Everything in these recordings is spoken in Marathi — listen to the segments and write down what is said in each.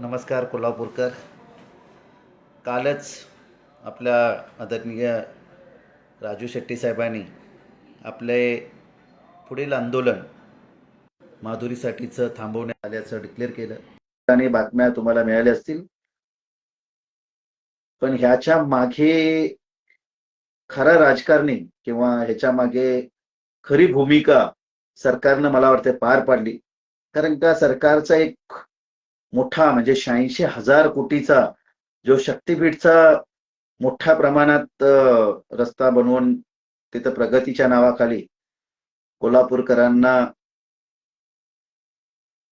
नमस्कार कोल्हापूरकर. कालच आपल्या आदरणीय राजू शेट्टी साहेबांनी आपले पुढील आंदोलन माधुरीसाठीचं थांबवण्यात आल्याचं डिक्लेअर केलं. आणि बातम्या तुम्हाला मिळाल्या असतील. पण ह्याच्या मागे खरा राजकारणी किंवा ह्याच्या मागे खरी भूमिका सरकारनं मला वाटते पार पाडली. कारण का सरकारचा एक मोठा म्हणजे शहाऐंशी हजार कोटीचा जो शक्तीपीठचा मोठ्या प्रमाणात रस्ता बनवून तिथं प्रगतीच्या नावाखाली कोल्हापूरकरांना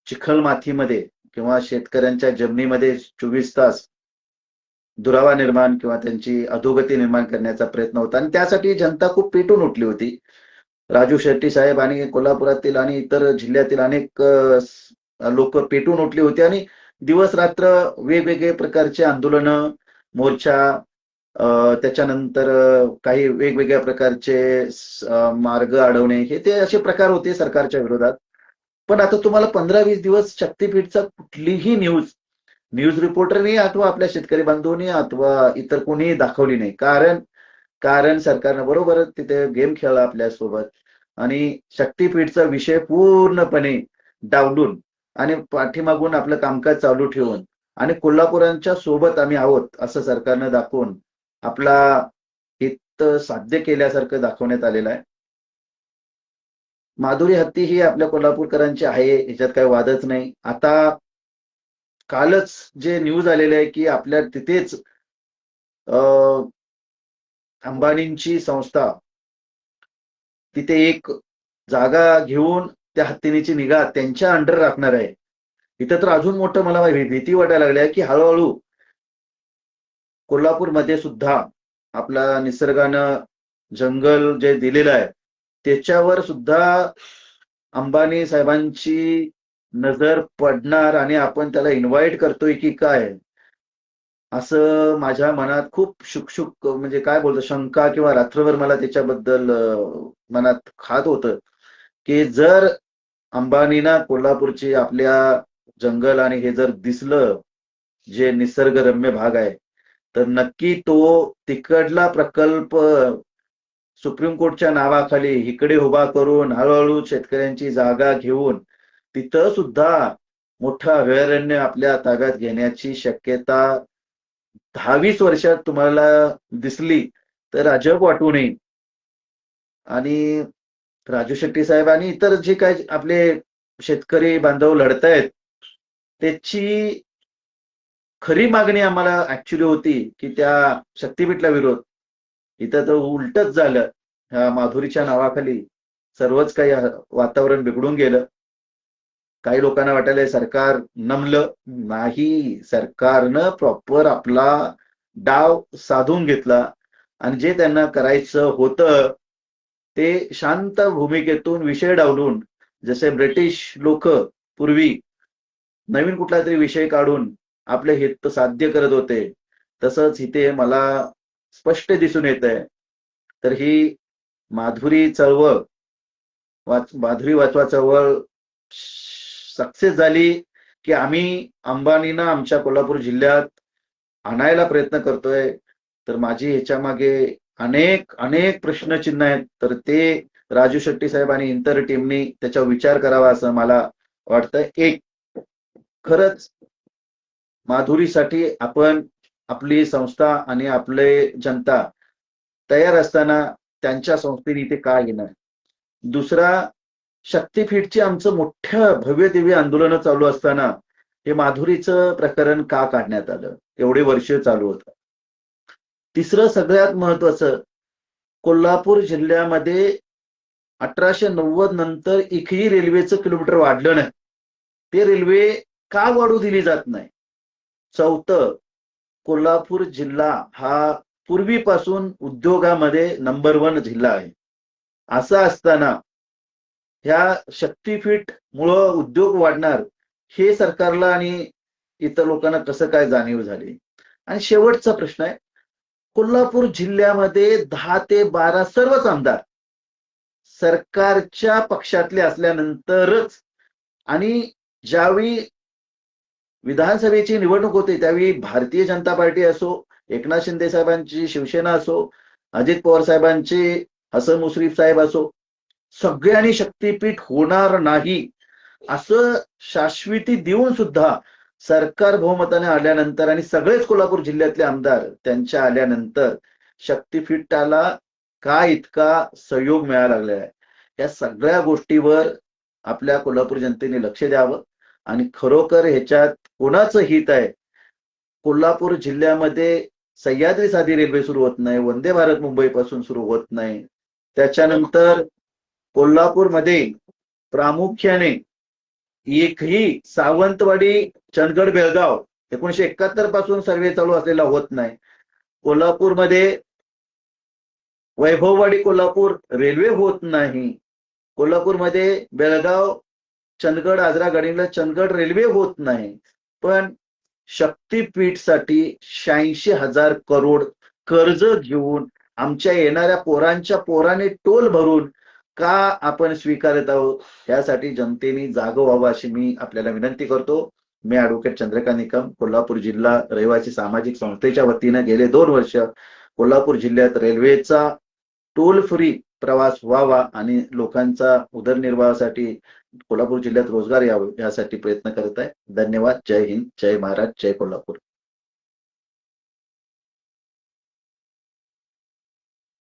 चिखल मातीमध्ये किंवा शेतकऱ्यांच्या जमिनीमध्ये चोवीस तास दुरावा निर्माण किंवा त्यांची अधोगती निर्माण करण्याचा प्रयत्न होता. आणि त्यासाठी जनता खूप पेटून उठली होती. राजू शेट्टी साहेब आणि कोल्हापुरातील आणि इतर जिल्ह्यातील अनेक लोक पेटून उठली होती आणि दिवस रात्र वेगवेगळे प्रकारचे आंदोलन मोर्चा त्याच्यानंतर काही वेगवेगळ्या प्रकारचे मार्ग अडवणे हे ते असे प्रकार होते सरकारच्या विरोधात. पण आता तुम्हाला पंधरा वीस दिवस शक्तीपीठचा कुठलीही न्यूज न्यूज रिपोर्टरनी अथवा आपल्या शेतकरी बांधवांनी अथवा इतर कोणीही दाखवली नाही. कारण कारण सरकारनं बरोबर तिथे गेम खेळला आपल्यासोबत. आणि शक्तीपीठचा विषय पूर्णपणे डावलून आणि पाठीमागून आपलं कामकाज चालू ठेवून आणि कोल्हापुरांच्या सोबत आम्ही आहोत असं सरकारनं दाखवून आपला हित साध्य केल्यासारखं दाखवण्यात आलेलं आहे. माधुरी हत्ती ही आपल्या कोल्हापूरकरांची आहे ह्याच्यात काही वादच नाही. आता कालच जे न्यूज आलेले आहे की आपल्या तिथेच अं, अंबानींची संस्था तिथे एक जागा घेऊन त्या हत्तीनीची निगा त्यांच्या अंडर राखणार आहे. इथं तर अजून मोठं मला भीती वाटायला लागली आहे की हळूहळू कोल्हापूरमध्ये सुद्धा आपला निसर्गानं जंगल जे दिलेलं आहे त्याच्यावर सुद्धा अंबानी साहेबांची नजर पडणार आणि आपण त्याला इन्व्हाइट करतोय की काय? असं माझ्या मनात खूप शुकशुक म्हणजे काय बोलतो शंका किंवा रात्रभर मला त्याच्याबद्दल मनात खात होतं की जर अंबानीना कोल्हापूरची आपल्या जंगल आणि हे जर दिसलं जे निसर्गरम्य भाग आहे तर नक्की तो तिकडला प्रकल्प सुप्रीम कोर्टच्या नावाखाली इकडे उभा करून हळूहळू शेतकऱ्यांची जागा घेऊन तिथं सुद्धा मोठं अभयारण्य आपल्या ताब्यात घेण्याची शक्यता दहावीस वर्षात तुम्हाला दिसली तर अजब वाटू नये. आणि राजू शेट्टी साहेब आणि इतर जे काय आपले शेतकरी बांधव लढतायत त्याची खरी मागणी आम्हाला ऍक्च्युली होती की त्या शक्तीपीठला विरोध. इथं तर उलटच झालं. ह्या माधुरीच्या नावाखाली सर्वच काही वातावरण बिघडून गेलं. काही लोकांना वाटायला सरकार नमलं. नाही सरकारनं प्रॉपर आपला डाव साधून घेतला. आणि जे त्यांना करायचं होतं ते शांत भूमिकेतून विषय डावलून जसे ब्रिटिश लोक पूर्वी नवीन कुठला तरी विषय काढून आपले हित साध्य करत होते तसंच इथे मला स्पष्ट दिसून येत आहे तर ही माधुरी चळवळ वाच माधुरी वाचवा चळवळ सक्सेस झाली की आम्ही अंबानीनं आमच्या कोल्हापूर जिल्ह्यात आणायला प्रयत्न करतोय. तर माझी ह्याच्या मागे अनेक अनेक प्रश्नचिन्ह आहेत. तर ते राजू शेट्टी साहेब आणि इतर टीमनी त्याच्यावर विचार करावा असं मला वाटतं एक खरंच माधुरीसाठी आपण आपली संस्था आणि आपले जनता तयार असताना त्यांच्या संस्थेने इथे का येणार दुसरा शक्तीपीठचे आमचं मोठं भव्य दिव्य आंदोलन चालू असताना हे माधुरीचं प्रकरण का काढण्यात आलं? एवढे वर्ष चालू होतं. तिसरं सगळ्यात महत्वाचं कोल्हापूर जिल्ह्यामध्ये अठराशे नव्वद नंतर एकही रेल्वेचं किलोमीटर वाढलं नाही. ते रेल्वे का वाढू दिली जात नाही? चौथं कोल्हापूर जिल्हा हा पूर्वीपासून उद्योगामध्ये नंबर वन जिल्हा आहे. असं असताना ह्या शक्तीपीठ मुळं उद्योग वाढणार हे सरकारला आणि इतर लोकांना कसं काय जाणीव झाली? आणि शेवटचा प्रश्न आहे कोल्हापूर जिल्ह्यामध्ये दहा ते बारा सर्वच आमदार सरकारच्या पक्षातले असल्यानंतरच आणि ज्यावेळी विधानसभेची निवडणूक होते त्यावेळी भारतीय जनता पार्टी असो एकनाथ शिंदे साहेबांची शिवसेना असो अजित पवार साहेबांचे हसन मुश्रीफ साहेब असो सगळ्यांनी शक्तीपीठ होणार नाही असं शाश्वती देऊन सुद्धा सरकार बहुमताने आल्यानंतर आणि सगळेच कोल्हापूर जिल्ह्यातले आमदार त्यांच्या आल्यानंतर शक्तीपीठाला का इतका सहयोग मिळायला लागलेला आहे? या सगळ्या गोष्टीवर आपल्या कोल्हापूर जनतेने लक्ष द्यावं आणि खरोखर ह्याच्यात कोणाचं हित आहे? कोल्हापूर जिल्ह्यामध्ये सह्याद्री साधी रेल्वे सुरू होत नाही वंदे भारत मुंबईपासून सुरू होत नाही. त्याच्यानंतर कोल्हापूरमध्ये प्रामुख्याने एकही सावंतवाडी चंदगड बेळगाव एकोणीशे एकाहत्तरपासून सर्वे चालू असलेला होत नाही. कोल्हापूरमध्ये वैभववाडी कोल्हापूर रेल्वे होत नाही. कोल्हापूरमध्ये बेळगाव चंदगड आजरा गडिंगला चंदगड रेल्वे होत नाही. पण शक्तीपीठसाठी शहाऐंशी हजार करोड कर्ज घेऊन आमच्या येणाऱ्या पोरांच्या पोराने टोल भरून का आपण स्वीकारत आहोत? यासाठी जनतेने जागो व्हावं अशी मी आपल्याला विनंती करतो. मी ऍडव्होकेट चंद्रकांत निकम कोल्हापूर जिल्हा रहिवासी सामाजिक संस्थेच्या वतीनं गेले दोन वर्ष कोल्हापूर जिल्ह्यात रेल्वेचा टोल फ्री प्रवास व्हावा आणि लोकांचा उदरनिर्वाहासाठी कोल्हापूर जिल्ह्यात रोजगार यावं यासाठी प्रयत्न करत आहे. धन्यवाद. जय हिंद. जय महाराज. जय कोल्हापूर.